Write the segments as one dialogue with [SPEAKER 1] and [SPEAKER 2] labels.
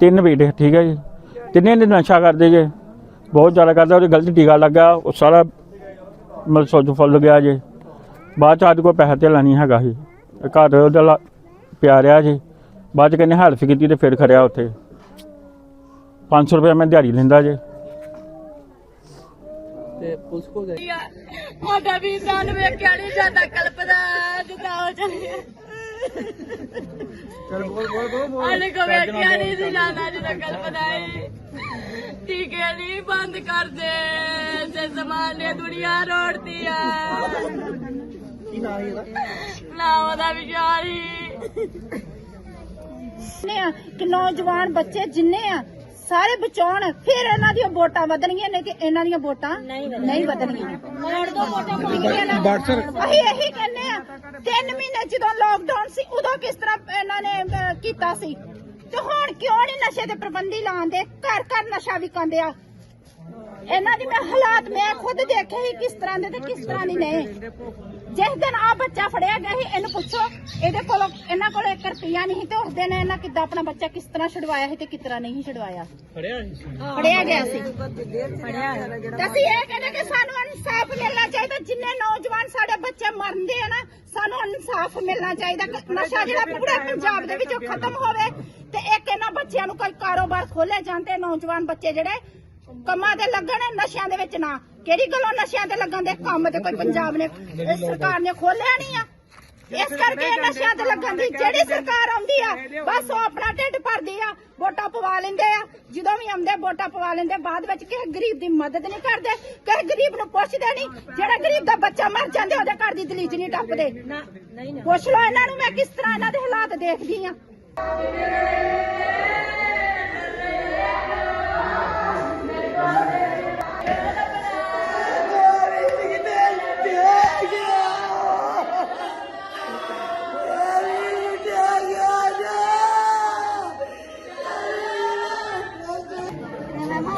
[SPEAKER 1] ਤਿੰਨ ਬੇਟੇ ਠੀਕ ਹੈ ਜੀ। ਤਿੰਨੇ ਨੇ ਨਸ਼ਾ ਕਰਦੇ ਜੇ। ਬਹੁਤ ਜ਼ਿਆਦਾ ਕਰਦਾ ਉਹਦੇ ਗਲਤ ਟੀਕਾ ਲੱਗਾ ਉਹ ਸਾਰਾ ਮਤਲਬ ਸੋਚ ਫੁੱਲ ਗਿਆ ਜੇ। ਬਾਅਦ ਚ ਆਦ ਕੋਈ ਪੈਸਾ ਤੇ ਨਹੀਂ ਹੈਗਾ ਸੀ ਘਰ ਉਹਦਾ ਪਿਆ ਰਿਹਾ ਜੀ। ਬਾਅਦ ਚ ਕਹਿੰਦੇ ਹੈਲਪ ਕੀਤੀ ਤੇ ਫਿਰ ਖੜਿਆ ਉੱਥੇ। 500 ਰੁਪਏ ਮੈਂ ਦਿਹਾੜੀ ਲੈਂਦਾ ਜੇ।
[SPEAKER 2] ਤੇ ਪੁਲਿਸ ਕੋਲ ਗਏ?
[SPEAKER 3] ਸਾਡਾ ਵੀ ਸਾਨੂੰ ਵੇਖਿਆ ਨਹੀਂ ਜਾਂਦਾ ਕਲਪਦਾ ਜਿੱਦਾਂ ਹੋ। ਚੱਲਿਆ ਆਲੇ ਕੋ ਵੇਖਿਆ ਨਹੀਂ ਸੀ ਜਾਂਦਾ ਜਿੱਦਾਂ ਕਲਪਦਾ ਹੈ ਟੀਕੇ ਨਹੀਂ ਬੰਦ ਕਰ ਦੇ ਤੇ ਜ਼ਮਾਨੇ ਦੁਨੀਆ ਰੋੜਦੀ ਆ। ਨਾ ਉਹਦਾ ਵਿਚਾਰੀ
[SPEAKER 4] ਨੇ ਆ? ਕਿ ਨੌਜਵਾਨ ਬੱਚੇ ਜਿੰਨੇ ਆ ਸਾਰੇ ਬਚਾਉਣ ਫਿਰ ਇਹਨਾਂ ਦੀਆਂ ਵੋਟਾਂ ਵਧਣਗੀਆਂ ਨਹੀਂ ਤੇ ਇਹਨਾਂ ਦੀਆਂ ਵੋਟਾਂ ਨਹੀਂ ਵਧਣਗੀਆਂ। ਅਸੀਂ ਇਹੀ ਕਹਿੰਦੇ ਆ ਤਿੰਨ ਮਹੀਨੇ ਜਦੋਂ ਲਾਕਡਾਊਨ ਸੀ ਉਦੋਂ ਕਿਸ ਤਰ੍ਹਾਂ ਇਹਨਾਂ ਨੇ ਅਹ, ਕੀਤਾ ਸੀ? ਤੇ ਹੁਣ ਕਿਉਂ ਨਹੀਂ ਨਸ਼ੇ ਦੇ ਪ੍ਰਬੰਧੀ ਲਾਉਂਦੇ? ਘਰ ਘਰ ਨਸ਼ਾ ਵਿਕਾਉਂਦੇ ਆ। ਇਹਨਾਂ ਦੀ ਮੈਂ ਹਾਲਾਤ ਮੈਂ ਖੁਦ ਦੇਖੇ ਸੀ ਕਿਸ ਤਰ੍ਹਾਂ ਦੇ ਤੇ ਕਿਸ ਤਰ੍ਹਾਂ ਦੀ ਨਹੀਂ ਜਿਸ ਦਿਨ ਆ ਬੱਚਾ ਫੜਿਆ ਗਿਆ ਸੀ ਇਹਨੂੰ ਪੁੱਛੋ ਇਹਦੇ ਕੋਲ ਇਹਨਾਂ ਕੋਲ 1 ਰੁਪਿਆ ਨਹੀਂ ਸੀ ਤੇ ਉਸ ਦਿਨ ਇਹਨਾਂ ਕਿੱਦਾਂ ਆਪਣਾ ਬੱਚਾ ਕਿਸ ਤਰ੍ਹਾਂ ਛਡਵਾਇਆ ਸੀ ਤੇ ਕਿਸ ਤਰ੍ਹਾਂ ਨਹੀਂ ਛਡਵਾਇਆ।
[SPEAKER 2] ਫੜਿਆ ਸੀ?
[SPEAKER 4] ਫੜਿਆ ਗਿਆ ਸੀ। ਅਸੀਂ ਇਹ ਕਹਿੰਦੇ ਕਿ ਸਾਨੂੰ ਇਨਸਾਫ ਮਿਲਣਾ ਚਾਹੀਦਾ ਜਿੰਨੇ ਨੌਜਵਾਨ ਸਾਡੇ ਬੱਚੇ ਮਰਦੇ ਆ ਨਾ ਸਾਨੂੰ ਇਨਸਾਫ ਮਿਲਣਾ ਚਾਹੀਦਾ। ਕਿ ਨਸ਼ਾ ਜਿਹੜਾ ਪੂਰੇ ਪੰਜਾਬ ਦੇ ਵਿੱਚੋਂ ਖਤਮ ਹੋਵੇ ਤੇ ਇੱਕ ਇਹਨਾਂ ਬੱਚਿਆਂ ਨੂੰ ਕੋਈ ਕਾਰੋਬਾਰ ਖੋਲੇ ਤੇ ਨੌਜਵਾਨ ਬੱਚੇ ਜਿਹੜੇ ਕੰਮਾਂ ਤੇ ਲੱਗਣ, ਨਸ਼ਿਆਂ ਦੇ ਵਿੱਚ ਨਾ। ਕਿਹੜੀ ਗੱਲੋਂ ਨਸ਼ਿਆਂ ਤੇ ਲੱਗਣ ਦੇ? ਕੰਮ ਤੇ ਕੋਈ ਪੰਜਾਬ ਨੇ ਇਹ ਸਰਕਾਰ ਨੇ ਖੋਲਿਆ ਨਹੀਂ ਆ। ਇਸ ਕਰਕੇ ਨਸ਼ਿਆਂ ਤੇ ਲੱਗਣ ਦੀ ਜਿਹੜੀ ਸਰਕਾਰ ਆਉਂਦੀ ਆ, ਬਸ ਉਹ ਆਪਣਾ ਢਿੱਡ ਭਰਦੀ ਆ, ਵੋਟਾਂ ਪਵਾ ਲੈਂਦੇ ਆ। ਜਦੋਂ ਵੀ ਆਉਂਦੇ, ਵੋਟਾਂ ਪਵਾ ਲੈਂਦੇ। ਬਾਅਦ ਵਿੱਚ ਕਿਸੇ ਗਰੀਬ ਦੀ ਮਦਦ ਨਹੀਂ ਕਰਦੇ, ਕਿਸੇ ਗਰੀਬ ਨੂੰ ਪੁੱਛਦੇ ਨਹੀਂ। ਜਿਹੜਾ ਗਰੀਬ ਦਾ ਬੱਚਾ ਮਰ ਜਾਂਦੇ, ਉਹਦੇ ਘਰ ਦੀ ਦਲੀਚ ਨਹੀਂ ਟੱਪਦੇ। ਪੁੱਛ ਲਓ ਇਹਨਾਂ ਨੂੰ ਮੈਂ ਕਿਸ ਤਰ੍ਹਾਂ ਇਹਨਾਂ ਦੇ ਹਾਲਾਤ ਦੇਖਦੀ ਆ।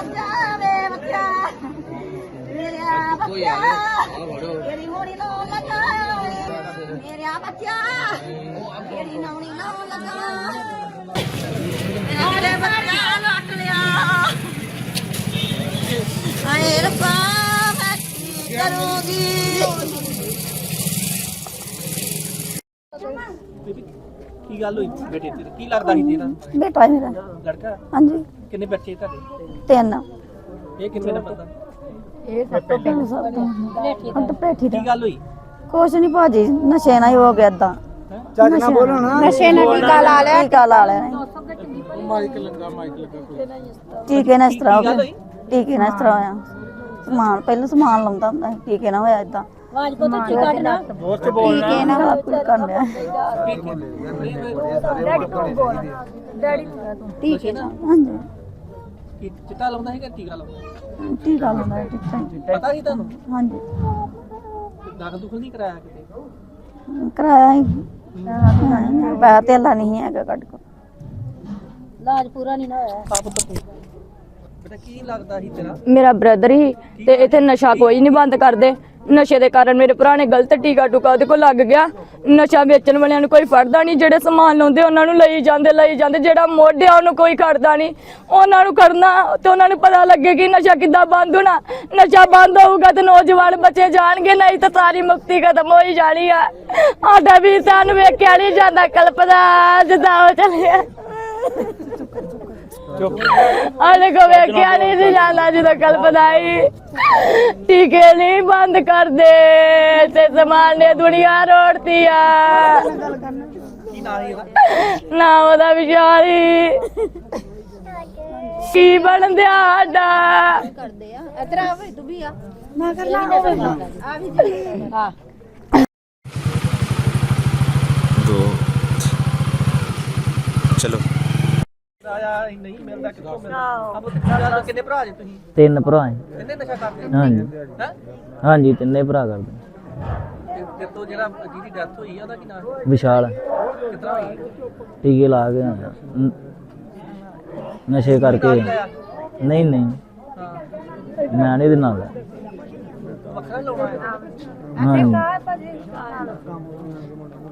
[SPEAKER 4] ਜਾਵੇ ਬੱਚਾ ਮੇਰਾ ਬੱਚਾ ਤੇਰੀ ਹੋਣੀ ਨਾ ਲੱਗਾ ਮੇਰਾ ਬੱਚਾ ਤੇਰੀ ਨੌਣੀ ਨਾ ਲੱਗਾ ਮੇਰੇ ਬੱਚਾ ਲੱਟ ਲਿਆ ਆਏ ਰੱਬਾ, ਮੈਂ ਕੀ ਕਰੂੰਗੀ
[SPEAKER 2] ਬੀਬੀ ਕੀ ਗੱਲ ਹੋਈ ਬੇਟੇ ਤੇਰੇ ਕੀ ਲੱਗਦਾ ਸੀ ਤੇਰਾ
[SPEAKER 5] ਬੇਟਾ ਮੇਰਾ।
[SPEAKER 2] ਲੜਕਾ?
[SPEAKER 5] ਹਾਂਜੀ।
[SPEAKER 2] ਕਿੰਨੇ ਬੱਚੇ ਤੁਹਾਡੇ?
[SPEAKER 5] ਤਿੰਨ।
[SPEAKER 2] ਇਹ ਕਿੰਨੇ ਦਾ
[SPEAKER 5] ਤਿੰਨ ਸਾਲ ਦਾ। ਹੱਟ ਪੇਠੀ ਦਾ
[SPEAKER 2] ਕੀ ਗੱਲ ਹੋਈ?
[SPEAKER 5] ਕੁਛ ਨਹੀਂ ਭਾਜੀ ਨਸ਼ੇ ਨਾਲ ਹੀ ਹੋ ਗਿਆ ਏਦਾਂ।
[SPEAKER 6] ਚੱਜ ਨਾਲ ਬੋਲੋ ਨਾ।
[SPEAKER 5] ਨਸ਼ੇ ਨਾਲ ਟੀਕਾ ਲਾ ਲਿਆ। ਟੀਕਾ ਲਾ ਲਿਆ। ਨੇ
[SPEAKER 6] ਮਾਈਕ ਲੱਗਾ ਮਾਈਕ ਲੱਗਾ ਕੋਈ।
[SPEAKER 5] ਟੀਕੇ ਨਾਲ ਇਸ ਤਰ੍ਹਾਂ। ਹੋ ਗਿਆ
[SPEAKER 2] ਹੋਈ?
[SPEAKER 5] ਟੀਕੇ ਨਾਲ ਇਸ ਤਰ੍ਹਾਂ ਹੋਇਆ। ਸਮਾਨ ਪਹਿਲਾਂ ਸਮਾਨ ਲਾਉਂਦਾ ਹੁੰਦਾ ਸੀ। ਟੀਕੇ ਨਾਲ ਹੋਇਆ ਏਦਾਂ।
[SPEAKER 4] ਆਵਾਜ਼ ਪੁੱਤ ਉੱਚੀ ਕੱਢ ਨਾ?
[SPEAKER 5] ਟੀਕੇ ਨਾਲ ਗਲਾ ਪੀੜ ਕਰਨ ਲਿਆ ਟੀਕੇ ਨਾਲ ਹਾਂਜੀ।
[SPEAKER 2] ਕੀ ਚਿੱਟਾ ਲਾਉਂਦਾ ਸੀ ਕਿ ਟੀਕਾ ਲਾਉਂਦਾ
[SPEAKER 5] ਟੀਕਾ ਲਾਉਂਦਾ ਹੈ, ਟੀਕਾ
[SPEAKER 2] ਪਤਾ ਸੀ ਤੁਹਾਨੂੰ?
[SPEAKER 5] ਹਾਂਜੀ।
[SPEAKER 2] ਦਾਖਲ ਦੁਖਲ ਨਹੀਂ ਕਰਾਇਆ ਕਿਤੇ?
[SPEAKER 5] ਕਰਾਇਆ ਹੀ। ਪੈਸਾ ਧੇਲਾ ਨਹੀਂ ਹੈਗਾ ਕੱਢ ਕੋ।
[SPEAKER 4] ਇਲਾਜ ਪੂਰਾ ਨਹੀਂ ਨਾ ਹੋਇਆ।
[SPEAKER 2] ਆ ਪੁੱਤਰ ਤੂੰ। ਬੇਟਾ ਕੀ ਲੱਗਦਾ ਸੀ ਤੇਰਾ?
[SPEAKER 7] ਮੇਰਾ ਬ੍ਰਦਰ ਹੀ ਤੇ ਇੱਥੇ ਨਸ਼ਾ ਕੋਈ ਨਹੀਂ ਬੰਦ ਕਰਦੇ। ਨਸ਼ੇ ਦੇ ਕਾਰਨ ਮੇਰੇ ਭਰਾ ਨੇ ਗਲਤ ਟੀਕਾ ਟੁਕਾ ਉਹਦੇ ਕੋਲ ਲੱਗ ਗਿਆ। ਨਸ਼ਾ ਵੇਚਣ ਵਾਲਿਆਂ ਨੂੰ ਕੋਈ ਫੜਦਾ ਨਹੀਂ, ਜਿਹੜੇ ਸਮਾਨ ਲਾਉਂਦੇ ਉਹਨਾਂ ਨੂੰ ਲਈ ਜਾਂਦੇ ਲਈ ਜਾਂਦੇ, ਜਿਹੜਾ ਮੋਢਿਆ ਉਹਨੂੰ ਕੋਈ ਖੜਦਾ ਨਹੀਂ। ਉਹਨਾਂ ਨੂੰ ਕਰਨਾ ਤੇ ਉਹਨਾਂ ਨੂੰ ਪਤਾ ਲੱਗੇ ਕਿ ਨਸ਼ਾ ਕਿੱਦਾਂ ਬੰਦ ਹੋਣਾ। ਨਸ਼ਾ ਬੰਦ ਹੋਊਗਾ ਤੇ ਨੌਜਵਾਨ ਬੱਚੇ ਜਾਣਗੇ, ਨਹੀਂ ਤਾਂ ਸਾਰੀ ਮੁਕਤੀ ਖਤਮ ਹੋਈ ਜਾਣੀ ਆ। ਸਾਡਾ ਵੀ ਸਾਨੂੰ ਵੇਖਿਆ ਨਹੀਂ ਜਾਂਦਾ ਕਲਪਦਾ ਜਿੱਦਾਂ ਉਹ ਚੱਲਿਆ। ਆਲੇ ਕੋ ਵੇਖਿਆ ਨਹੀਂ ਸੀ ਜਾਂਦਾ ਜਦੋਂ ਕਲਪਦਾਈ ਟੀਕੇ ਨਹੀਂ ਬੰਦ ਕਰਦੇ ਤੇ ਜ਼ਮਾਨੇ ਦੁਨੀਆ ਰੋੜਦੀ ਆ।
[SPEAKER 2] ਕੀ ਨਾਂ
[SPEAKER 7] ਨਾ ਉਹਦਾ ਵਿਚਾਰੀ ਕੀ ਬਣਦਿਆ ਸਾਡਾ?
[SPEAKER 4] ਕਰਦੇ ਆ ਇਧਰ ਆ ਤੂੰ ਵੀ ਆ ਨਾ ਕਰਨਾ ਆ ਵੀ ਜੀ ਹਾਂ
[SPEAKER 8] ਦੋ। ਚਲੋ।
[SPEAKER 2] ਆਇਆ ਨਹੀਂ ਮਿਲਦਾ ਕਿੱਥੋਂ ਮਿਲਦਾ ਆ ਪੁੱਤ ਕੀ ਗੱਲ ਕਿੰਨੇ ਭਰਾ ਜੇ ਤੁਸੀਂ?
[SPEAKER 9] ਤਿੰਨ ਭਰਾ ਹੈ।
[SPEAKER 2] ਕਿੰਨੇ ਨਸ਼ਾ ਕਰਦੇ
[SPEAKER 9] ਹਾਂਜੀ।
[SPEAKER 2] ਹੈ?
[SPEAKER 9] ਹਾਂਜੀ ਤਿੰਨੇ ਭਰਾ ਕਰਦੇ
[SPEAKER 2] ਤੇ ਤੋਂ ਜਿਹੜਾ ਜਿਹਦੀ ਡੈਥ ਹੋਈ ਆ ਉਹਦਾ ਕੀ ਨਾਮ
[SPEAKER 9] ਵਿਸ਼ਾਲ।
[SPEAKER 2] ਕਿਤਨਾ ਹੋਈ
[SPEAKER 9] ਟੀਕੇ ਲਾ ਕੇ ਆਇਆ। ਨ- ਨਸ਼ੇ ਕਰਕੇ। ਨਹੀਂ ਨਹੀਂ।
[SPEAKER 2] ਹਾਂ।
[SPEAKER 9] ਮੈਂ ਨਹੀਂ ਦੇ ਨਾਲ
[SPEAKER 2] ਵੱਖਰਾ ਲਾਉਣਾ ਹੈ
[SPEAKER 9] ਹਾਂਜੀ।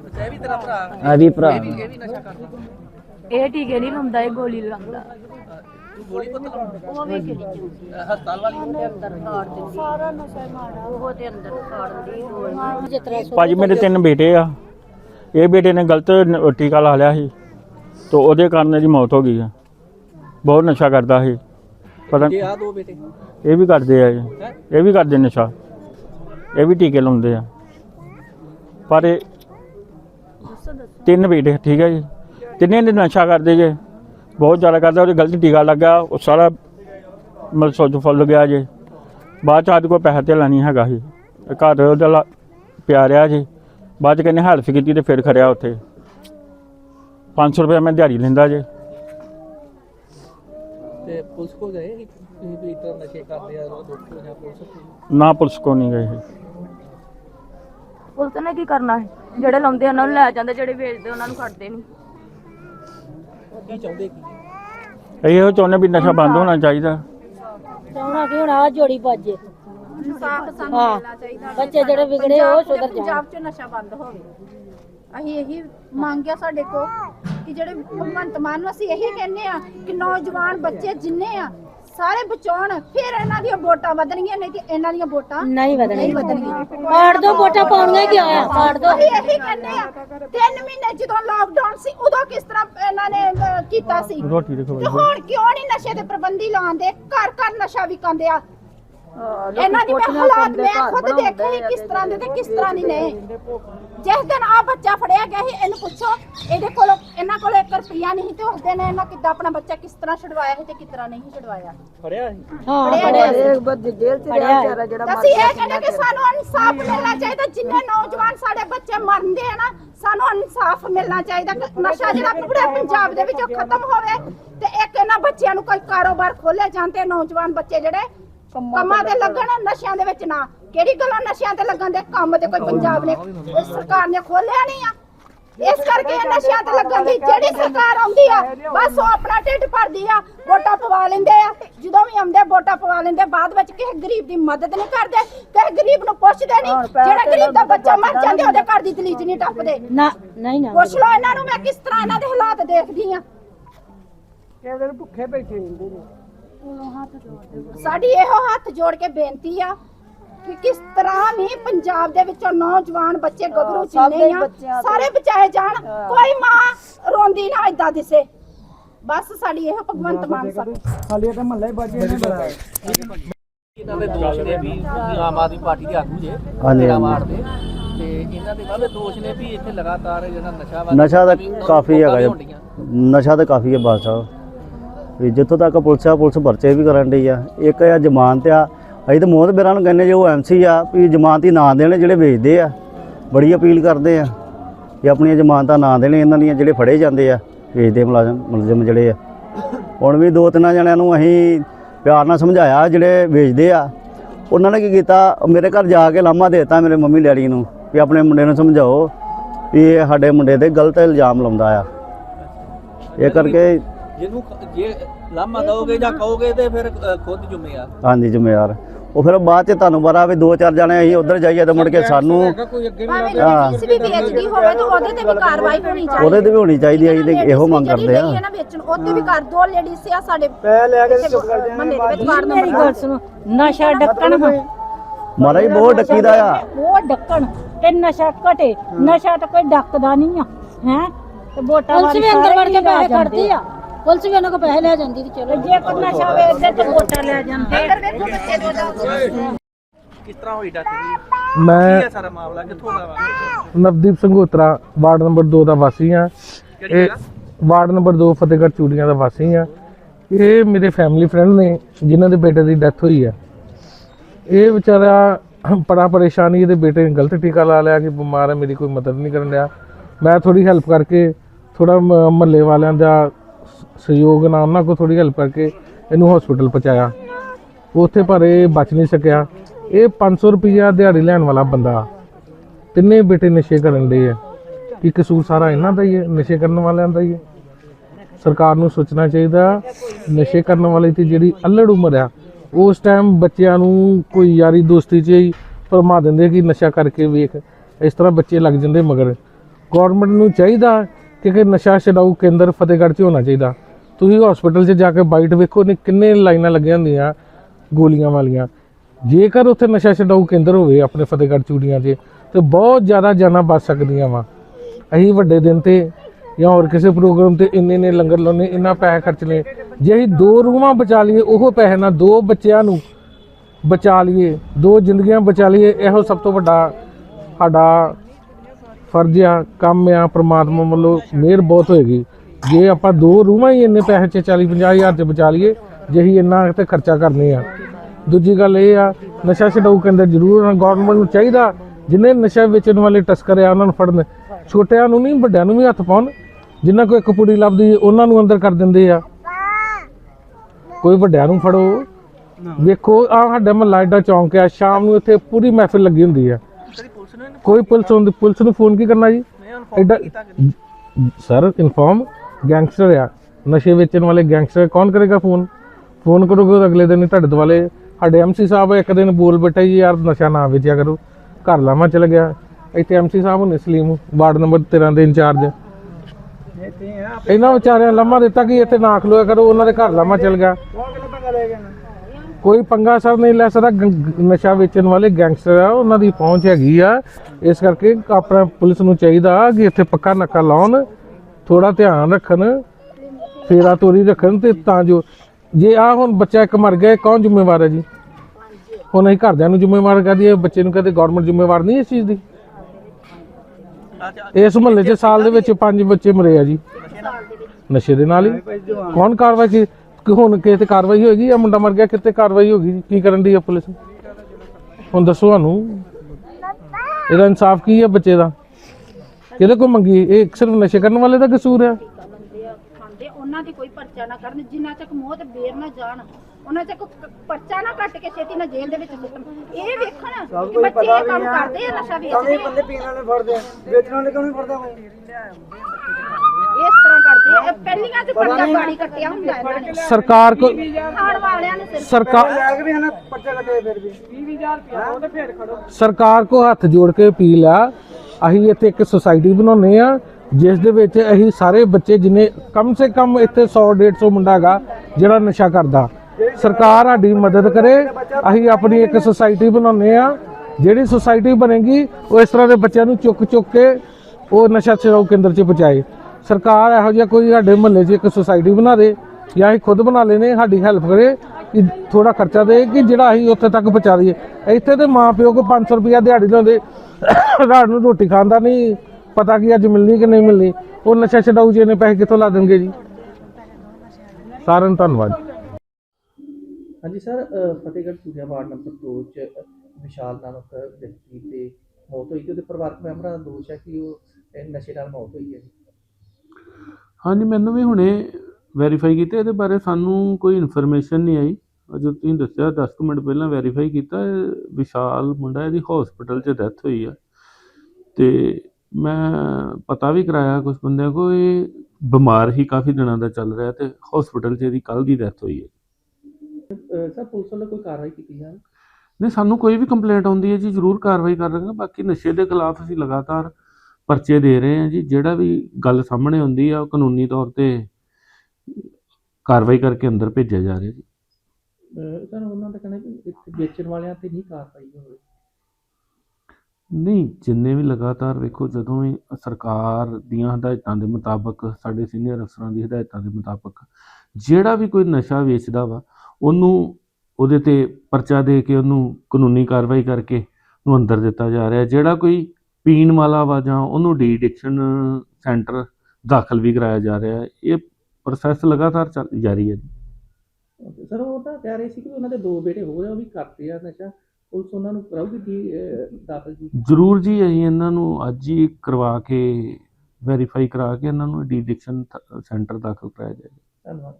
[SPEAKER 2] ਅੱਛਾ ਇਹ ਵੀ ਤੇਰਾ ਭਰਾ?
[SPEAKER 9] ਆ ਵੀ ਭਰਾ।
[SPEAKER 2] ਇਹ ਵੀ ਇਹ ਵੀ ਨਸ਼ਾ ਕਰਦਾ।
[SPEAKER 7] ਇਹ ਟੀਕੇ ਨਹੀਂ ਲਾਉਂਦਾ ਇਹ ਗੋਲੀ ਲਾਉਂਦਾ
[SPEAKER 2] ਤੂੰ ਗੋਲੀ ਪੁੱਤ ਲਾਉਂਦਾ ਉਹ ਵੀ ਕਿਹੜੀ ਹਸਪਤਾਲ ਵਾਲੀ।
[SPEAKER 1] ਭਾਜੀ ਮੇਰੇ ਤਿੰਨ ਬੇਟੇ ਆ। ਇਹ ਬੇਟੇ ਨੇ ਗਲਤ ਨ- ਟੀਕਾ ਲਾ ਲਿਆ ਸੀ। ਤੇ ਉਹਦੇ ਕਾਰਨ ਇਹਦੀ ਮੌਤ ਹੋ ਗਈ ਆ। ਬਹੁਤ ਨਸ਼ਾ ਕਰਦਾ ਸੀ। ਪਤਾ
[SPEAKER 2] ਜੇ ਆ ਦੋ ਬੇਟੇ।
[SPEAKER 1] ਇਹ ਵੀ ਕਰਦੇ ਆ ਜੀ ਇਹ ਵੀ ਕਰਦੇ ਨਸ਼ਾ। ਇਹ ਵੀ ਟੀਕੇ ਲਾਉਂਦੇ ਆ। ਪਰ ਇਹ ਤਿੰਨ ਬੇਟੇ ਠੀਕ ਹੈ ਜੀ। ਤਿੰਨੇ ਨੇ ਨਸ਼ਾ ਕਰਦੇ ਜੇ ਬਹੁਤ ਜ਼ਿਆਦਾ ਕਰਦਾ ਉਹਦੇ ਗਲਤ ਟੀਕਾ ਲੱਗਾ ਉਹ ਸਾਰਾ ਮਤਲਬ ਸੋਚ ਫੁੱਲ ਗਿਆ ਜੇ। ਬਾਅਦ ਚ ਆਦ ਕੋਈ ਪੈਸਾ ਧੇਲਾ ਨਹੀਂ ਹੈਗਾ ਸੀ ਘਰ ਉਹਦਾ ਲਾ- ਪਿਆ ਰਿਹਾ ਜੀ। ਬਾਅਦ ਚ ਕਹਿੰਦੇ ਹੈਲਪ ਕੀਤੀ ਤੇ ਫਿਰ ਖੜਿਆ ਉੱਥੇ। 500 ਰੁਪਏ ਮੈਂ ਦਿਹਾੜੀ ਲੈਂਦਾ ਜੇ।
[SPEAKER 2] ਤੇ ਪੁਲਿਸ ਕੋ ਗਏ ਸੀ? ਤੁਸੀਂ ਵੀ ਇਤਰ ਨਸ਼ੇ ਕਰਦੇ ਆ ਰੋ ਦੋਸਤੋ ਜਾਂ ਪੁਲਿਸ ਕੋਲ?
[SPEAKER 1] ਨਾ ਪੁਲਿਸ ਕੋ ਨਹੀਂ ਗਏ।
[SPEAKER 7] ਪੁਲਿਸ ਨੇ ਕੀ ਕਰਨਾ ਹੈ ਜਿਹੜੇ ਲਾਉਂਦੇ ਉਹਨਾਂ ਨੂੰ ਲੈ ਜਾਂਦੇ ਜਿਹੜੇ ਵੇਚਦੇ ਉਹਨਾਂ ਨੂੰ ਖੜਦੇ ਨਹੀਂ।
[SPEAKER 2] ਕੀ ਚਾਹੁੰਦੇ ਕੀ
[SPEAKER 1] ਇਹੋ ਚਾਹੁੰਦੇ ਵੀ ਨਸ਼ਾ ਬੰਦ ਹੋਣਾ ਚਾਹੀਦਾ।
[SPEAKER 8] ਚਾਹਣਾ ਕਿ ਹੁਣ ਆ ਜੋੜੀ ਬਾਜੇ ਹਾਂ ਬੱਚੇ ਜਿਹੜੇ ਵਿਗੜੇ ਉਹ ਸੁਧਰ ਜਾਣ।
[SPEAKER 4] ਪੰਜਾਬ 'ਚ ਨਸ਼ਾ ਬੰਦ ਹੋਵੇ। ਅਸੀਂ ਇਹੀ ਮੰਗਿਆ ਸਾਡੇ ਕੋ ਕਿ ਜਿਹੜੇ ਭਗਵੰਤ ਮਾਨ ਨੂੰ ਅਸੀਂ ਇਹੀ ਕਹਿੰਦੇ ਆ ਕਿ ਨੌਜਵਾਨ ਬੱਚੇ ਜਿੰਨੇ ਆ ਸਾਰੇ ਬਚਾਉਣ ਫਿਰ ਇਹਨਾਂ ਦੀਆਂ ਵੋਟਾਂ ਵਧਣਗੀਆਂ ਨਹੀਂ ਤੇ ਇਹਨਾਂ ਦੀਆਂ ਵੋਟਾਂ
[SPEAKER 8] ਨਹੀਂ ਵਧਣੀ
[SPEAKER 4] ਨਹੀਂ ਵਧਣਗੀਆਂ।
[SPEAKER 8] ਪਾੜ ਦੋ ਵੋਟਾਂ ਪਾਉਣੀਆਂ ਕਿ ਆਇਆ ਪਾੜ ਦੋ
[SPEAKER 4] ਅਸੀਂ ਇਹੀ ਕਹਿੰਦੇ ਆ ਤਿੰਨ ਮਹੀਨੇ ਜਦੋਂ ਲਾਕਡਾਊਨ ਸੀ ਉਦੋਂ ਕਿਸ ਤਰ੍ਹਾਂ ਇਹਨਾਂ ਨੇ ਅਹ, ਕੀਤਾ ਸੀ?
[SPEAKER 1] ਰੋਟੀ ਦੇਖੋ
[SPEAKER 4] ਤੇ ਹੁਣ ਕਿਉਂ ਨਹੀਂ ਨਸ਼ੇ ਦੇ ਪ੍ਰਬੰਧੀ ਲਾਉਂਦੇ? ਘਰ ਘਰ ਨਸ਼ਾ ਵਿਕਾਉਂਦੇ ਆ। ਇਹਨਾਂ ਦੀ ਮੈਂ ਹਾਲਾਤ ਮੈਂ ਖੁਦ ਦੇਖੇ ਕਿਸ ਤਰ੍ਹਾਂ ਦੇ ਤੇ ਕਿਸ ਤਰ੍ਹਾਂ ਦੀ ਨੇ। ਜਿਸ ਦਿਨ ਆ ਬੱਚਾ ਫੜਿਆ ਗਿਆ ਸੀ ਇਹਨੂੰ ਪੁੱਛੋ ਇਹਦੇ ਕੋਲ ਇਹਨਾਂ ਕੋਲ 1 ਰੁਪਿਆ ਨਹੀਂ ਤੇ ਉਸ ਦਿਨ ਇਹਨਾਂ ਕਿੱਦਾਂ ਆਪਣਾ ਬੱਚਾ ਕਿਸ ਤਰ੍ਹਾਂ ਛਡਵਾਇਆ ਸੀ ਤੇ ਕਿਸ ਤਰ੍ਹਾਂ ਨਹੀਂ ਛਡਵਾਇਆ।
[SPEAKER 2] ਫੜਿਆ ਸੀ?
[SPEAKER 8] ਹਾਂ
[SPEAKER 4] ਫੜਿਆ ਗਿਆ ਸੀ।
[SPEAKER 8] ਜੇਲ੍ਹ ਚ ਰਿਹਾ ਵਿਚਾਰਾ ਜਿਹੜਾ
[SPEAKER 4] ਤਾਂ ਅਸੀਂ ਇਹ ਕਹਿੰਦੇ ਕਿ ਸਾਨੂੰ ਇਨਸਾਫ ਮਿਲਣਾ ਚਾਹੀਦਾ ਜਿੰਨੇ ਨੌਜਵਾਨ ਸਾਡੇ ਬੱਚੇ ਮਰਦੇ ਆ ਨਾ ਸਾਨੂੰ ਇਨਸਾਫ ਮਿਲਣਾ ਚਾਹੀਦਾ ਕਿ ਨਸ਼ਾ ਜਿਹੜਾ ਪੂਰੇ ਪੰਜਾਬ ਦੇ ਵਿੱਚੋਂ ਖਤਮ ਹੋਵੇ ਤੇ ਇੱਕ ਇਹਨਾਂ ਬੱਚਿਆਂ ਨੂੰ ਕੋਈ ਕਾਰੋਬਾਰ ਖੋਲੇ ਤੇ ਨੌਜਵਾਨ ਬੱਚੇ ਜਿਹੜੇ ਕੰਮਾਂ ਤੇ ਲੱਗਣ। ਨਸ਼ਿਆਂ ਦੇ ਵਿੱਚ ਨਾ। ਕਿਹੜੀ ਗੱਲਾਂ ਨਸ਼ਿਆਂ ਤੇ ਲੱਗਣ ਦੇ? ਕੰਮ ਤੇ ਕੋਈ ਪੰਜਾਬ ਨੇ ਕੋਈ ਸਰਕਾਰ ਨੇ ਖੋਲਿਆ ਨਹੀਂ ਆ। ਇਸ ਕਰਕੇ ਇਹ ਨਸ਼ਿਆਂ ਤੇ ਲੱਗਣ ਦੀ ਜਿਹੜੀ ਸਰਕਾਰ ਆਉਂਦੀ ਆ ਬਸ ਉਹ ਆਪਣਾ ਢਿੱਡ ਭਰਦੀ ਆ ਵੋਟਾਂ ਪਵਾ ਲੈਂਦੇ ਆ। ਜਦੋਂ ਵੀ ਆਉਂਦੇ ਵੋਟਾਂ ਪਵਾ ਲੈਂਦੇ ਬਾਅਦ ਵਿੱਚ ਕਿਸੇ ਗਰੀਬ ਦੀ ਮਦਦ ਨਹੀਂ ਕਰਦੇ ਕਿਸੇ ਗਰੀਬ ਨੂੰ ਪੁੱਛਦੇ ਨਹੀਂ। ਜਿਹੜਾ ਗਰੀਬ ਦਾ ਬੱਚਾ ਮਰ ਜਾਂਦੇ ਉਹਦੇ ਘਰ ਦੀ ਦਲੀਚ ਨਹੀਂ ਟੱਪਦੇ।
[SPEAKER 8] ਨਾ ਨਹੀਂ ਨਾ।
[SPEAKER 4] ਪੁੱਛ ਲਓ ਇਹਨਾਂ ਨੂੰ ਮੈਂ ਕਿਸ ਤਰ੍ਹਾਂ ਇਹਨਾਂ ਦੇ ਹਾਲਾਤ ਦੇਖਦੀ ਆ।
[SPEAKER 6] ਭੁੱਖੇ ਬੈਠੇ ਰਹਿੰਦੇ ਨੇ।
[SPEAKER 4] ਸਾਡੀ ਇਹੋ ਹੱਥ ਜੋੜ ਕੇ ਬੇਨਤੀ ਆ ਕਿ ਕਿਸ ਤਰ੍ਹਾਂ ਵੀ ਪੰਜਾਬ ਦੇ ਵਿੱਚੋਂ ਨੌਜਵਾਨ ਬੱਚੇ ਗੱਭਰੂ ਜਿੰਨੇ ਆ ਸਾਰੇ ਬਚਾਏ ਜਾਣ ਕੋਈ ਮਾਂ ਰੋਂਦੀ ਨਾ ਏਦਾਂ ਦਿਸੇ। ਬਸ ਸਾਡੀ ਇਹੋ ਭਗਵੰਤ ਮਾਨ ਸਾਹਿਬ।
[SPEAKER 6] ਹਾਲੇ ਤਾਂ ਮਹੱਲੇ ਬਾਜੇ ਨੇ ਬੜਾ।
[SPEAKER 2] ਇਹਨਾਂ ਦੇ ਦੋਸ਼ ਨੇ ਵੀ ਤੁਸੀਂ ਆਮ ਆਦਮੀ ਪਾਰਟੀ ਦੇ ਆਗੂ ਜੇ
[SPEAKER 9] ਹਾਂਜੀ।
[SPEAKER 2] ਵਾਰਡ ਦੇ ਤੇ ਇਹਨਾਂ ਦੇ ਵਾਲੇ ਦੋਸ਼ ਨੇ ਵੀ ਇੱਥੇ ਲਗਾਤਾਰ ਜਿਹੜਾ ਨਸ਼ਾ ਵਾ
[SPEAKER 9] ਨਸ਼ਾ ਤਾਂ ਕਾਫੀ ਹੈਗਾ ਜੀ। ਨਸ਼ਾ ਤਾਂ ਕਾਫੀ ਹੈ ਬਾਦ ਸਾਹਿਬ ਵੀ ਜਿੱਥੋਂ ਤੱਕ ਪੁਲਿਸ ਆ, ਪੁਲਿਸ ਪਰਚੇ ਵੀ ਕਰਨ ਡਈ ਆ। ਇੱਕ ਆ ਜ਼ਮਾਨਤ ਆ। ਅਸੀਂ ਤਾਂ ਮੋਹਤ ਬਿਰਾਂ ਨੂੰ ਕਹਿੰਦੇ ਜੇ ਉਹ ਐਮਸੀ ਆ, ਵੀ ਜ਼ਮਾਨਤ ਹੀ ਨਾ ਦੇਣ ਜਿਹੜੇ ਵੇਚਦੇ ਆ। ਬੜੀ ਅਪੀਲ ਕਰਦੇ ਆ ਕਿ ਆਪਣੀਆਂ ਜ਼ਮਾਨਤਾਂ ਨਾ ਦੇਣ, ਇਹਨਾਂ ਦੀਆਂ ਜਿਹੜੇ ਫੜੇ ਜਾਂਦੇ ਆ, ਵੇਚਦੇ ਮੁਲਾਜ਼ਮ, ਮੁਲਜ਼ਮ ਜਿਹੜੇ ਆ। ਹੁਣ ਵੀ ਦੋ ਤਿੰਨਾਂ ਜਣਿਆਂ ਨੂੰ ਅਸੀਂ ਪਿਆਰ ਨਾਲ ਸਮਝਾਇਆ, ਜਿਹੜੇ ਵੇਚਦੇ ਆ। ਉਹਨਾਂ ਨੇ ਕੀ ਕੀਤਾ? ਮੇਰੇ ਘਰ ਜਾ ਕੇ ਲਾਮਾ ਦੇਤਾ ਮੇਰੇ ਮੰਮੀ ਡੈਡੀ ਨੂੰ, ਵੀ ਆਪਣੇ ਮੁੰਡੇ ਨੂੰ ਸਮਝਾਓ ਵੀ ਇਹ ਸਾਡੇ ਮੁੰਡੇ ਤੇ ਗਲਤ ਇਲਜ਼ਾਮ ਲਾਉਂਦਾ ਆ। ਇਹ ਕਰਕੇ
[SPEAKER 2] ਜਿਹਨੂੰ ਕ- ਜੇ ਲਾਮਾ ਦਓਗੇ ਜਾਂ ਕਹੋਗੇ ਤੇ ਫਿਰ ਅ, ਖੁਦ ਜ਼ਿੰਮੇਵਾਰ।
[SPEAKER 9] ਹਾਂਜੀ ਜ਼ਿੰਮੇਵਾਰ। ਉਹ ਫਿਰ ਬਾਅਦ ਚ ਤੁਹਾਨੂੰ ਪਤਾ ਵੀ ਦੋ ਚਾਰ ਜਣੇ ਅਸੀਂ ਉਧਰ ਜਾਈਏ ਤਾਂ ਮੁੜ ਕੇ ਸਾਨੂੰ
[SPEAKER 4] ਭਾਵੇਂ
[SPEAKER 9] ਹਾਂ।
[SPEAKER 4] ਕਿਸੇ ਵੀ ਵੇਚਦੀ ਹੋਵੇ ਤਾਂ ਉਹਦੇ ਤੇ ਵੀ ਕਾਰਵਾਈ ਹੋਣੀ ਚਾਹੀਦੀ।
[SPEAKER 9] ਉਹਦੇ ਤੇ ਵੀ ਹੋਣੀ ਚਾਹੀਦੀ ਹੈ ਅਸੀਂ ਤੇ ਇਹੋ ਮੰਗ ਕਰਦੇ ਆ।
[SPEAKER 4] ਨਹੀਂ ਹੈ ਨਾ ਵੇਚਣ ਉਹਤੇ ਵੀ ਕਰ ਦੋ ਲੇਡੀਜ਼ ਆ ਸਾਡੇ
[SPEAKER 6] ਪੈ ਲਿਆ ਕੇ ਚੁੱਪ ਕਰ ਜਾਣੇ
[SPEAKER 4] ਮਹੱਲੇ ਦੇ ਵਿੱਚ ਵਾਰਡ
[SPEAKER 8] ਮੇਰੀ
[SPEAKER 4] ਨੰਬਰ
[SPEAKER 8] ਗੱਲ ਸੁਣੋ ਨਸ਼ਾ ਡੱਕਣ ਹਾਂ।
[SPEAKER 9] ਮਹਾਰਾਜ ਬਹੁਤ ਡੱਕੀਦਾ ਆ।
[SPEAKER 8] ਉਹ ਡੱਕਣ ਤੇ ਨਸ਼ਾ ਘਟੇ। ਨਸ਼ਾ ਤਾਂ ਕੋਈ ਡੱਕਦਾ ਨਹੀਂ ਆ ਹੈ? ਤੇ ਵੋਟਾਂ ਪੁਲਿਸ ਵੀ ਅੰਦਰ ਵੜ ਕੇ ਪੈਸੇ ਕੱਢਦੀ ਆ। ਪੁਲਿਸ ਵੀ ਉਹਨਾਂ ਕੋ ਪੈਸੇ ਲੈ ਜਾਂਦੀ ਤੇ ਚਲੋ। ਜੇ ਕੋਈ ਨਸ਼ਾ ਵੇਚਦੇ ਤੇ ਵੋਟਾਂ ਲੈ ਜਾਂਦੇ।
[SPEAKER 4] ਇੱਧਰ ਵੇਖੋ ਬੱਚੇ ਦੋ ਦਾ
[SPEAKER 2] ਕਿਸ ਤਰ੍ਹਾਂ ਹੋਈ ਡਾਕਟਰ ਜੀ?
[SPEAKER 6] ਮੈਂ
[SPEAKER 2] ਸਾਰਾ ਮਾਮਲਾ? ਕਿੱਥੋਂ ਦਾ ਵਾ?
[SPEAKER 6] ਨਵਦੀਪ ਸੰਘੋਤਰਾ ਵਾਰਡ ਨੰਬਰ 2 ਦਾ ਵਾਸੀ ਆ ਇਹ ਵਾਰਡ ਨੰਬਰ 2 ਫਤਿਹਗੜ੍ਹ ਚੂੜੀਆਂ ਦਾ ਵਾਸੀ ਆ ਇਹ ਮੇਰੇ ਫੈਮਿਲੀ ਫਰੈਂਡ ਨੇ ਜਿਨ੍ਹਾਂ ਦੇ ਬੇਟੇ ਦੀ ਡੈਥ ਹੋਈ ਆ ਇਹ ਵਿਚਾਰਾ ਬੜਾ ਪਰੇਸ਼ਾਨੀ ਇਹਦੇ ਬੇਟੇ ਨੇ ਗਲਤ ਟੀਕਾ ਲਾ ਲਿਆ ਕਿ ਬਿਮਾਰ ਹੈ ਮੇਰੀ ਕੋਈ ਮਦਦ ਨਹੀਂ ਕਰਨ ਰਿਹਾ ਮੈਂ ਥੋੜੀ ਹੈਲਪ ਕਰਕੇ ਥੋੜਾ ਮਹੱਲੇ ਵਾਲਿਆਂ ਦਾ ਸਹਿਯੋਗ ਨਾਲ ਉਹਨਾਂ ਕੋਲ ਥੋੜੀ ਹੈਲਪ ਕਰਕੇ ਇਹਨੂੰ ਹਸਪੀਟਲ ਪਹੁੰਚਾਇਆ। ਉੱਥੇ ਪਰ ਇਹ ਬਚ ਨਹੀਂ ਸਕਿਆ। ਇਹ 500 ਰੁਪਈਆ ਦਿਹਾੜੀ ਲੈਣ ਵਾਲਾ ਬੰਦਾ ਤਿੰਨੇ ਬੇਟੇ ਨਸ਼ੇ ਕਰਨ ਦੇ ਆ। ਕਿ ਕਸੂਰ ਸਾਰਾ ਇਹਨਾਂ ਦਾ ਹੀ ਹੈ? ਨਸ਼ੇ ਕਰਨ ਵਾਲਿਆਂ ਦਾ ਹੀ ਹੈ। ਸਰਕਾਰ ਨੂੰ ਸੋਚਣਾ ਚਾਹੀਦਾ, ਨਸ਼ੇ ਕਰਨ ਵਾਲੇ ਦੀ ਜਿਹੜੀ ਅਲੜ ਉਮਰ ਆ, ਉਸ ਟਾਈਮ ਬੱਚਿਆਂ ਨੂੰ ਕੋਈ ਯਾਰੀ ਦੋਸਤੀ 'ਚ ਹੀ ਫਰਮਾ ਦਿੰਦੇ ਕਿ ਨਸ਼ਾ ਕਰਕੇ ਵੇਖ, ਇਸ ਤਰ੍ਹਾਂ ਬੱਚੇ ਲੱਗ ਜਾਂਦੇ ਮਗਰ। ਗਵਰਨਮੈਂਟ ਨੂੰ ਚਾਹੀਦਾ ਕਿ ਕਿ ਨਸ਼ਾ ਛਡਾਊ ਕੇਂਦਰ ਫਤਿਹਗੜ੍ਹ 'ਚ ਹੋਣਾ ਚਾਹੀਦਾ। ਤੁਸੀਂ ਹਸਪੀਟਲ 'ਚ ਜਾ ਕੇ ਬਾਈਟ ਵੇਖੋ ਨੇ ਕਿੰਨੇ ਲਾਈਨਾਂ ਲੱਗੀਆਂ ਹੁੰਦੀਆਂ ਗੋਲੀਆਂ ਵਾਲੀਆਂ। ਜੇਕਰ ਉੱਥੇ ਨਸ਼ਾ ਛਡਾਊ ਕੇਂਦਰ ਹੋਵੇ ਆਪਣੇ ਫਤਿਹਗੜ੍ਹ ਚੂੜੀਆਂ 'ਚ, ਤੇ ਬਹੁਤ ਜ਼ਿਆਦਾ ਜਾਨਾਂ ਬਚ ਸਕਦੀਆਂ ਵਾ। ਅਸੀਂ ਵੱਡੇ ਦਿਨ ਤੇ ਜਾਂ ਹੋਰ ਕਿਸੇ ਪ੍ਰੋਗਰਾਮ ਤੇ ਇੰਨੇ ਨੇ ਲੰਗਰ ਲਾਉਣੇ ਇੰਨਾ ਪੈਸੇ ਖਰਚ ਲਏ। ਜੇ ਅਸੀਂ ਦੋ ਰੂਹਾਂ ਬਚਾ ਲਈਏ, ਉਹ ਪੈਸੇ ਨਾਲ ਦੋ ਬੱਚਿਆਂ ਨੂੰ ਬਚਾ ਲਈਏ, ਦੋ ਜ਼ਿੰਦਗੀਆਂ ਬਚਾ ਲਈਏ, ਇਹੋ ਸਭ ਤੋਂ ਵੱਡਾ ਸਾਡਾ ਫਰਜ਼ ਆ, ਕੰਮ ਆ, ਪ੍ਰਮਾਤਮਾ ਵੱਲੋਂ ਮਿਹਰ ਬਹੁਤ ਹੋਏਗੀ। ਜੇ ਆਪਾਂ ਦੋ ਰੂਮਾਂ ਹੀ ਇੰਨੇ ਪੈਸੇ ਚ 40 50 ਹਜ਼ਾਰ ਚ ਬਚਾ ਲਈਏ ਜੇ ਅਸੀਂ ਇੰਨਾ ਤੇ ਖਰਚਾ ਕਰਨੇ ਆ। ਦੂਜੀ ਗੱਲ ਇਹ ਆ ਨਸ਼ਾ ਛਡਾਊ ਕੇਂਦਰ ਜ਼ਰੂਰ ਗਵਰਨਮੈਂਟ ਨੂੰ ਚਾਹੀਦਾ ਜਿੰਨੇ ਨਸ਼ਾ ਵੇਚਣ ਵਾਲੇ ਤਸਕਰ ਆ ਉਹਨਾਂ ਨੂੰ ਫੜਨ। ਛੋਟਿਆਂ ਨੂੰ ਨਹੀਂ ਵੱਡਿਆਂ ਨੂੰ ਵੀ ਹੱਥ ਪਾਉਣ। ਜਿਨ੍ਹਾਂ ਕੋਈ ਇੱਕ ਪੁੜੀ ਲੱਭਦੀ ਉਹਨਾਂ ਨੂੰ ਅੰਦਰ ਕਰ ਦਿੰਦੇ ਆ। ਕੋਈ ਵੱਡਿਆਂ ਨੂੰ ਫੜੋ। ਵੇਖੋ ਆ ਸਾਡਾ ਮਹੱਲਾ ਏਡਾ ਚੌਂਕ ਆ ਸ਼ਾਮ ਨੂੰ ਇੱਥੇ ਪੂਰੀ ਮਹਿਫਿਲ ਲੱਗੀ ਹੁੰਦੀ ਆ। ਕੋਈ ਪੁਲਿਸ ਹੁੰਦੀ ਪੁਲਿਸ ਨੂੰ ਫੋਨ ਕੀ ਕਰਨਾ ਜੀ? ਐਡਾ ਸਰ ਇਨਫਾਰਮ ਗੈਂਗਸਟਰ ਆ। ਨਸ਼ੇ ਵੇਚਣ ਵਾਲੇ ਗੈਂਗਸਟਰ, ਕੌਣ ਕਰੇਗਾ ਫੋਨ? ਫੋਨ ਕਰੋਗੇ ਅਗਲੇ ਦਿਨ ਹੀ ਤੁਹਾਡੇ ਦੁਆਲੇ ਸਾਡੇ ਐਮਸੀ ਸਾਹਿਬ ਇੱਕ ਦਿਨ ਬੋਲ ਬੈਠਾ ਜੀ, ਯਾਰ ਨਸ਼ਾ ਨਾ ਵੇਚਿਆ ਕਰੋ। ਘਰ ਲਾਵਾਂ ਚਲ ਗਿਆ। ਇੱਥੇ ਐਮਸੀ ਸਾਹਿਬ ਹੁੰਦੇ ਸਲੀਮ, ਵਾਰਡ ਨੰਬਰ 13 ਦੇ ਇੰਚਾਰਜ। ਇਹਨਾਂ ਵਿਚਾਰਿਆਂ ਲੰਮਾ ਦਿੱਤਾ ਕਿ ਇੱਥੇ ਨਾ ਖਲੋਇਆ ਕਰੋ, ਉਹਨਾਂ ਦੇ ਘਰ ਲਾਵਾਂ ਚਲ ਗਿਆ। ਕੋਈ ਪੰਗਾ ਸਰ ਨਹੀਂ ਲੈ ਸਕਦਾ। ਨਸ਼ਾ ਵੇਚਣ ਵਾਲੇ ਗੈਂਗਸਟਰ ਆ, ਉਹਨਾਂ ਦੀ ਪਹੁੰਚ ਹੈਗੀ ਆ। ਇਸ ਕਰਕੇ ਆਪਣਾ ਪੁਲਿਸ ਨੂੰ ਚਾਹੀਦਾ ਕਿ ਇੱਥੇ ਪੱਕਾ ਨੱਕਾ ਲਾਉਣ। ਥੋੜਾ ਧਿਆਨ ਰੱਖਣ, ਫੇਰਾ ਤੋਰੀ ਰੱਖਣ ਤੇ ਤਾਂ ਜੋ, ਜੇ ਆ ਹੁਣ ਬੱਚਾ ਇੱਕ ਮਰ ਗਿਆ ਕੌਣ ਜ਼ਿੰਮੇਵਾਰ ਹੈ ਜੀ? ਹੁਣ ਅਸੀਂ ਘਰਦਿਆਂ ਨੂੰ ਜ਼ਿੰਮੇਵਾਰ ਕਰ ਦਈਏ ਬੱਚੇ ਨੂੰ ਕਹਦੇ ਗਵਰਨਮੈਂਟ ਜ਼ਿੰਮੇਵਾਰ ਨਹੀਂ ਇਸ ਚੀਜ਼ ਦੀ? ਇਸ ਮੁਹੱਲੇ 'ਚ ਸਾਲ ਦੇ ਵਿੱਚ ਪੰਜ ਬੱਚੇ ਮਰੇ ਆ ਜੀ। ਨਸ਼ੇ ਦੇ ਨਾਲ ਹੀ। ਕੌਣ ਕਾਰਵਾਈ ਕੀ ਹੁਣ ਕਿਤੇ ਤੇ ਕਾਰਵਾਈ ਹੋਏਗੀ ਜਾਂ ਮੁੰਡਾ ਮਰ ਗਿਆ, ਕਿਤੇ ਕਾਰਵਾਈ ਹੋਗੀ ਜੀ? ਕੀ ਕਰਨ ਦੀ ਹੈ ਪੁਲਿਸ? ਹੁਣ ਦੱਸੋ ਸਾਨੂੰ। ਇਹਦਾ ਇਨਸਾਫ ਕੀ ਹੈ ਬੱਚੇ ਦਾ? ਕਿਹਦੇ ਕੋ ਮੰਗੀ? ਇਹ ਸਿਰਫ ਨਸ਼ੇ ਕਰਨ ਵਾਲੇ ਦਾ ਕਸੂਰ ਹੈ
[SPEAKER 4] ਖਾਂਦੇ ਉਹਨਾਂ ਦੀ ਕੋਈ ਪਰਚਾ ਨਾ ਕਰਨ ਜਿੰਨਾ ਤੱਕ ਮੋਹ ਤੇ ਬੇਰ ਨਾ ਜਾਣ ਉਹਨਾਂ ਤੱਕ ਕ- ਪਰਚਾ ਨਾ ਕੱਟ ਕੇ ਛੇਤੀ ਨਾ ਜੇਲ੍ਹ ਦੇ ਵਿੱਚ ਸੁੱਟਣ। ਇਹ ਵੇਖਣ ਕਿ ਬੱਚੇ ਇਹ ਕੰਮ ਕਰਦੇ ਆ ਨਸ਼ਾ ਵੇਚਦੇ ਆ।
[SPEAKER 2] ਬੰਦੇ ਪੀਣ ਵਾਲੇ ਫੜਦੇ ਆ। ਵੇਚਣ ਵਾਲੇ ਕਿਉਂ ਨਹੀਂ ਫੜਦਾ ਕੋਈ
[SPEAKER 4] ਇਸ ਤਰ੍ਹਾਂ ਕਰਦੇ ਆ। ਇਹ ਪਹਿਲੀਆਂ ਚ ਪਰਚਾ ਗਾੜੀ ਕੱਟਿਆ ਹੁੰਦਾ ਇਹਨਾਂ ਨੇ।
[SPEAKER 6] ਸਰਕਾਰ ਕੋ
[SPEAKER 4] ਖਾਣ ਵਾਲਿਆਂ ਨੇ ਸਿਰ
[SPEAKER 6] ਸਰਕਾਰ
[SPEAKER 2] ਲੈਗ ਵੀ ਹਨ ਪਰਚਾ ਕੱਟੇ ਫਿਰ ਵੀ। 20000 ਰੁਪਇਆ ਉਹ ਤੇ ਫੇਰ ਖੜੋ।
[SPEAKER 6] ਸਰਕਾਰ ਕੋ ਹੱਥ ਜੋੜ ਕੇ ਅਪੀਲ ਆ ਅਸੀਂ ਇੱਥੇ ਇੱਕ ਸੁਸਾਇਟੀ ਬਣਾਉਨੇ ਆ ਜਿਸ ਦੇ ਵਿੱਚ ਅਸੀਂ ਸਾਰੇ ਬੱਚੇ ਜਿਨੇ ਕਮ ਸੇ ਕਮ ਇੱਥੇ 100 150 ਮੁੰਡਾ ਹੈਗਾ, ਜਿਹੜਾ ਨਸ਼ਾ ਕਰਦਾ। ਸਰਕਾਰ ਸਾਡੀ ਮਦਦ ਕਰੇ, ਅਸੀਂ ਆਪਣੀ ਇੱਕ ਸੁਸਾਇਟੀ ਬਣਾਉਨੇ ਆ ਜਿਹੜੀ ਸੁਸਾਇਟੀ ਬਣੇਗੀ, ਉਹ ਇਸ ਤਰ੍ਹਾਂ ਦੇ ਬੱਚਿਆਂ ਨੂੰ ਚੁੱਕ ਚੁੱਕ ਕੇ ਉਹ ਨਸ਼ਾ ਛਡਾਊ ਕੇਂਦਰ 'ਚ ਪਹੁੰਚਾਏ। ਸਰਕਾਰ ਇਹੋ ਜਿਹਾ ਕੋਈ ਸਾਡੇ ਮਹੱਲੇ 'ਚ ਇੱਕ ਸੁਸਾਇਟੀ ਬਣਾ ਦੇ, ਜਾਂ ਅਸੀਂ ਖੁਦ ਬਣਾ ਲੈਨੇ ਸਾਡੀ ਹੈਲਪ ਕਰੇ। ਕਿ ਥੋੜਾ ਖਰਚਾ ਦੇ ਕਿ ਜਿਹੜਾ ਅਸੀਂ ਉੱਥੇ ਤੱਕ ਪਹੁੰਚਾ ਦਈਏ। ਇੱਥੇ ਤੇ ਮਾਂ ਪਿਓ ਕੋ 500 ਰੁਪਇਆ ਦਿਹਾੜੀ ਲਾਉਂਦੇ ਰਾਤ ਨੂੰ ਰੋਟੀ ਖਾਂਦਾ ਨਹੀਂ ਪਤਾ ਕੀ ਅੱਜ ਮਿਲਣੀ ਕਿ ਨਹੀਂ ਮਿਲਣੀ। ਉਹ ਨਸ਼ਾ ਛਡਾਊ ਜੀ ਨੇ ਪੈਸੇ ਕਿੱਥੋਂ ਲਾ ਦੇਣਗੇ ਜੀ? ਸਾਰਿਆਂ ਨੂੰ ਧੰਨਵਾਦ।
[SPEAKER 2] ਹਾਂਜੀ sir Fatehgarh Churian ward number 2 ਚ ਵਿਸ਼ਾਲ ਨਾਮਕ ਵਿਅਕਤੀ ਤੇ ਮੌਤ ਹੋਈ ਤੇ ਉਹਦੇ ਪਰਿਵਾਰਕ ਮੈਂਬਰਾਂ ਦਾ ਦੋਸ਼ ਹੈ ਕਿ ਉਹ ਇਹ ਨਸ਼ੇ ਨਾਲ ਮੌਤ ਹੋਈ ਹੈ
[SPEAKER 10] ਹਾਂਜੀ ਮੈਨੂੰ ਵੀ ਹੁਣੇ ਵੈਰੀਫਾਈ ਕੀਤਾ ਇਹਦੇ ਬਾਰੇ ਸਾਨੂੰ ਕੋਈ ਇਨਫੋਰਮੇਸ਼ਨ ਨਹੀਂ ਆਈ। ਅਜੇ ਤੁਸੀਂ ਦੱਸਿਆ 10 ਕੁ ਮਿੰਟ ਪਹਿਲਾਂ ਵੈਰੀਫਾਈ ਕੀਤਾ ਵਿਸ਼ਾਲ ਮੁੰਡਾ ਇਹਦੀ ਹਸਪੀਟਲ 'ਚ ਡੈਥ ਹੋਈ ਆ। ਤੇ ਮੈਂ ਪਤਾ ਵੀ ਕਰਾਇਆ ਕੁਝ ਬੰਦਿਆਂ ਕੋ ਇਹ ਬਿਮਾਰ ਹੀ ਕਾਫੀ ਦਿਨਾਂ ਦਾ ਚੱਲ ਰਿਹਾ ਤੇ ਹਸਪੀਟਲ 'ਚ ਇਹਦੀ ਕੱਲ ਦੀ ਡੈਥ ਹੋਈ ਹੈ।
[SPEAKER 2] ਸਰ ਪੁਲਿਸ ਵੱਲੋਂ ਕੋਈ ਕਾਰਵਾਈ ਕੀਤੀ ਜਾ
[SPEAKER 10] ਨਹੀਂ ਸਾਨੂੰ ਕੋਈ ਵੀ ਕੰਪਲੇਂਟ ਆਉਂਦੀ ਹੈ ਜੀ ਜ਼ਰੂਰ ਕਾਰਵਾਈ ਕਰ ਰਹੇ ਹਾਂ। ਬਾਕੀ ਨਸ਼ੇ ਦੇ ਖਿਲਾਫ ਅਸੀਂ ਲਗਾਤਾਰ ਪਰਚੇ ਦੇ ਰਹੇ ਹਾਂ ਜੀ। ਜਿਹੜਾ ਵੀ ਗੱਲ ਸਾਹਮਣੇ ਆਉਂਦੀ ਆ ਉਹ ਕਾਨੂੰਨੀ ਤੌਰ ਤੇ ਕਾਰਵਾਈ ਕਰਕੇ ਅੰਦਰ ਭੇਜਿਆ ਜਾ ਰਿਹਾ ਜੀ।
[SPEAKER 2] ਸਰ ਉਹਨਾਂ ਦਾ ਵੀ ਇੱਥੇ ਵੇਚਣ ਵਾਲਿਆਂ ਤੇ ਨਹੀਂ ਕਾਰਵਾਈ ਹੋਵੇ।
[SPEAKER 10] ਨਹੀਂ ਜਿੰਨੇ ਵੀ ਲਗਾਤਾਰ ਵੇਖੋ ਜਦੋਂ ਵੀ ਸਰਕਾਰ ਦੀਆਂ ਹਦਾਇਤਾਂ ਦੇ ਮੁਤਾਬਕ ਸਾਡੇ ਸੀਨੀਅਰ ਅਫਸਰਾਂ ਦੀ ਹਦਾਇਤਾਂ ਦੇ ਮੁਤਾਬਕ ਜਿਹੜਾ ਵੀ ਕੋਈ ਨਸ਼ਾ ਵੇਚਦਾ ਵਾ ਉਹਨੂੰ ਉਹਦੇ ਤੇ ਪਰਚਾ ਦੇ ਕੇ ਉਹਨੂੰ ਕਾਨੂੰਨੀ ਕਾਰਵਾਈ ਕਰਕੇ ਉਹਨੂੰ ਅੰਦਰ ਦਿੱਤਾ ਜਾ ਰਿਹਾ। ਜਿਹੜਾ ਕੋਈ ਪੀਣ ਵਾਲਾ ਵਾ ਜਾਂ ਉਹਨੂੰ ਡੀ ਐਡਿਕਸ਼ਨ ਸੈਂਟਰ ਦਾਖਲ ਵੀ ਕਰਾਇਆ ਜਾ ਰਿਹਾ ਇਹ ਪ੍ਰੋਸੈਸ ਲਗਾਤਾਰ ਚੱਲ ਜਾਰੀ ਹੈ ਜੀ।
[SPEAKER 2] ਸਰ ਉਹ ਤਾਂ ਕਹਿ ਰਹੇ ਸੀ ਕਿ ਉਹਨਾਂ ਦੇ ਦੋ ਬੇਟੇ ਹੋ ਗਏ ਉਹ ਵੀ ਕਰਦੇ ਆ ਨਸ਼ਾ। ਪੁਲਿਸ ਉਹਨਾਂ ਨੂੰ ਕਰਾਉਗੀ ਦੀ ਦਾਖਲ ਜੀ?
[SPEAKER 10] ਜ਼ਰੂਰ ਜੀ ਅਸੀਂ ਇਹਨਾਂ ਨੂੰ ਅੱਜ ਹੀ ਕਰਵਾ ਕੇ ਵੈਰੀਫਾਈ ਕਰਾ ਕੇ ਇਹਨਾਂ ਨੂੰ ਡੀ ਐਡਿਕਸ਼ਨ ਸੈਂਟਰ ਦਾਖਲ ਕਰਾਇਆ ਜਾਏਗਾ।
[SPEAKER 2] ਧੰਨਵਾਦ।